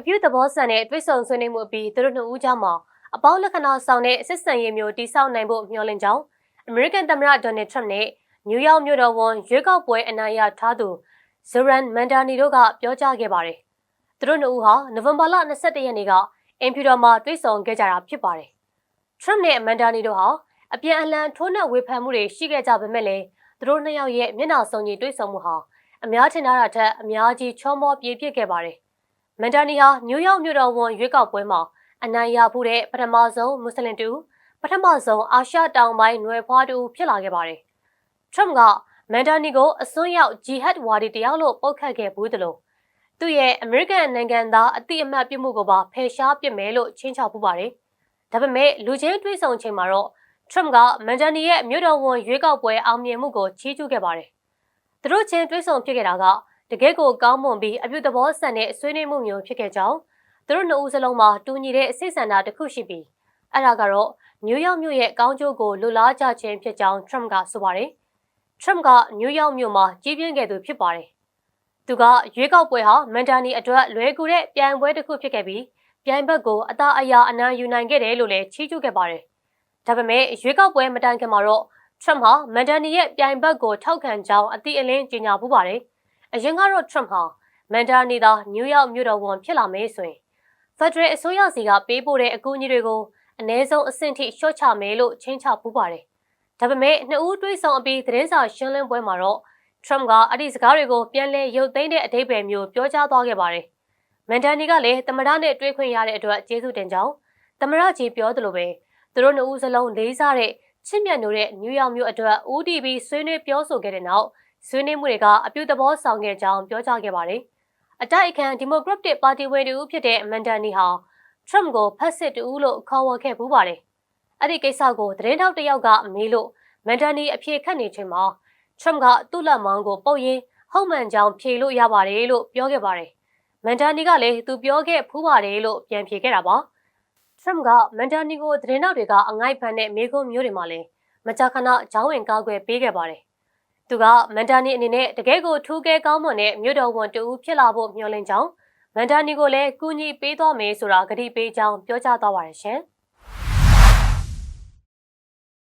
အပြုသဘောဆန်တဲ့တွိဆုံဆွေးနွေးမှုအပြီးသူတို့နှစ်ဦးကြားမှာအပေါင်းလက္ခဏာဆောင်တဲ့စစ်စံရေးမျိုးတိစောက်နိုင်ဖို့မျှော်လင့်ကြောင်းအမေရိကန်သမ္မတဒေါ်နယ်ထရမ့်နဲ့နယူးယောက်မြို့တော်ဝန်ရွေးကောက်ပွဲအနိုင်ရထားသူဇရန်မန်ဒါနီတို့ကပြောကြားခဲ့ပါတယ်။သူတို့နှစ်ဦးဟာနိုဝင်ဘာလ22ရက်နေ့ကအင်ဖြူတော်မှာတွေ့ဆုံခဲ့ကြတာဖြစ်ပါတယ်။ Trump နဲ့ Amanda နီတို့ဟာအပြန်အလှန်ထိုးနှက်ဝေဖန်မှုတွေရှိခဲ့ကြပေမဲ့လည်းသူတို့နှစ်ယောက်ရဲ့မျက်နှာစုံညီတွေ့ဆုံမှုဟာအများထင်ထားတာထက်အများကြီးချောမောပြေပြစ်ခဲ့ပါတယ်။ မန်ဒါနီဟာနယူးယောက်မြို့တော်ဝန်ရွေးကောက်ပွဲမှာအနိုင်ရဖို့တဲ့ပထမဆုံးမွတ်စလင်တူပထမဆုံးအာရှတောင်ပိုင်းနွယ်ဖွားတူဖြစ်လာခဲ့ပါတယ်။ Trump ကမန်ဒါနီကိုအစွန်းရောက်ဂျီဟတ်ဝါဒီတယောက်လို့ပုတ်ခတ်ခဲ့ဘူးသလိုသူ့ရဲ့အမေရိကန်နိုင်ငံသားအတိအမှတ်ပြုမှုကိုပါဖယ်ရှားပစ်မယ်လို့ချင်းချောက်ပူပါတယ်။ဒါပေမဲ့လူချင်းတွေးဆုံချိန်မှာတော့ Trump ကမန်ဒန်နီရဲ့မြို့တော်ဝန်ရွေးကောက်ပွဲအောင်မြင်မှုကိုချီးကျူးခဲ့ပါတယ်။သူတို့ချင်းတွေးဆုံဖြစ်ခဲ့တာက တကယ့်ကိုကောင်းမွန်ပြီးအပြုသဘောဆန်တဲ့ဆွေးနွေးမှုမျိုးဖြစ်ခဲ့ကြောင်းသူတို့နှစ်ဦးစလုံးမှာတူညီတဲ့စိတ်ဆန္ဒတစ်ခုရှိပြီးအဲ့ဒါကတော့နယူးယောက်မြို့ရဲ့ကောင်းကျိုးကိုလူလားကြခြင်းဖြစ်ကြောင်း Trump ကဆိုပါတယ်။ Trump ကနယူးယောက်မြို့မှာကြီးပြင်းခဲ့သူဖြစ်ပါတယ်။သူကရွေးကောက်ပွဲဟာမန်ဒါနီအတွက်လွဲကူတဲ့ပြိုင်ပွဲတစ်ခုဖြစ်ခဲ့ပြီးပြိုင်ဘက်ကိုအသာအယာအနံယူနိုင်ခဲ့တယ်လို့လည်းချီးကျူးခဲ့ပါတယ်။ဒါပေမဲ့ရွေးကောက်ပွဲမတိုင်ခင်မှာတော့ Trump ဟာမန်ဒန်နီရဲ့ပြိုင်ဘက်ကိုထောက်ခံကြောင်းအတိအလင်းကြေညာပူးပါတယ်။ အရင်ကတော့ Trump ဟာမန်ဒန်နီသာနယူးယောက်မြို့တော်ဝန်ဖြစ်လာမယ်ဆိုရင်ဖက်ဒရယ်အစိုးရစီကပေးပို့တဲ့အကူအညီတွေကိုအ ਨੇ ဆုံးအဆင့်ထိလျှော့ချမယ်လို့ချင်းချပူးပါတယ်။ဒါပေမဲ့နှစ်ဦးတွေးဆောင်အပြီးသတင်းစာရှင်းလင်းပွဲမှာတော့ Trump ကအဲ့ဒီစကားတွေကိုပြန်လည်ရုပ်သိမ်းတဲ့အဓိပ္ပာယ်မျိုးပြောကြားသွားခဲ့ပါတယ်။မန်ဒန်နီကလည်းသမ္မတနဲ့တွေ့ခွင့်ရတဲ့အတွက်ကျေးဇူးတင်ကြောင်းသမ္မတကြီးပြောသလိုပဲသူတို့နှစ်ဦးစလုံးလေးစားတဲ့ချစ်မြတ်နိုးတဲ့နယူးယောက်မြို့အတွက် ODB ဆွေးနွေးပြောဆိုခဲ့တဲ့နောက် ဆွေးနွေးမှုတွေကအပြုသဘောဆောင်ခဲ့ကြောင်းပြောကြားခဲ့ပါတယ်။အတိုက်အခံဒီမိုကရက်တစ်ပါတီဝင်တူဖြစ်တဲ့မန်ဒန်နီဟာ Trump ကိုဖက်စစ်တူလို့ခေါ်ဝေါ်ခဲ့ပူးပါတယ်။အဲ့ဒီကိစ္စကိုသတင်းထောက်တစ်ယောက်ကမေးလို့မန်ဒန်နီအဖြေခတ်နေချိန်မှာ Trump ကသူ့လက်မောင်းကိုပုတ်ရင်းဟုတ်မှန်ကြောင်ဖြေလို့ရပါတယ်လို့ပြောခဲ့ပါတယ်။မန်ဒန်နီကလည်းသူပြောခဲ့ဖူးပါတယ်လို့ပြန်ဖြေခဲ့တာပါ။ Trump ကမန်ဒန်နီကိုသတင်းထောက်တွေကအငိုက်ဖန်တဲ့မေခွန်းမျိုးတွေမှာလည်းမကြာခဏဂျောင်းဝင်ကားကွယ်ပေးခဲ့ပါတယ်။ သူကမန်ဒန်နီအနေနဲ့တကယ်ကိုထူးကဲကောင်းမွန်တဲ့မြို့တော်ဝန်တူဖြစ်လာဖို့မျှော်လင့်ကြောင်းမန်ဒန်နီကိုလည်းကူညီပေးသွားမယ်ဆိုတာကတိပေးကြောင်းပြောကြားသွားပါတယ်ရှင်။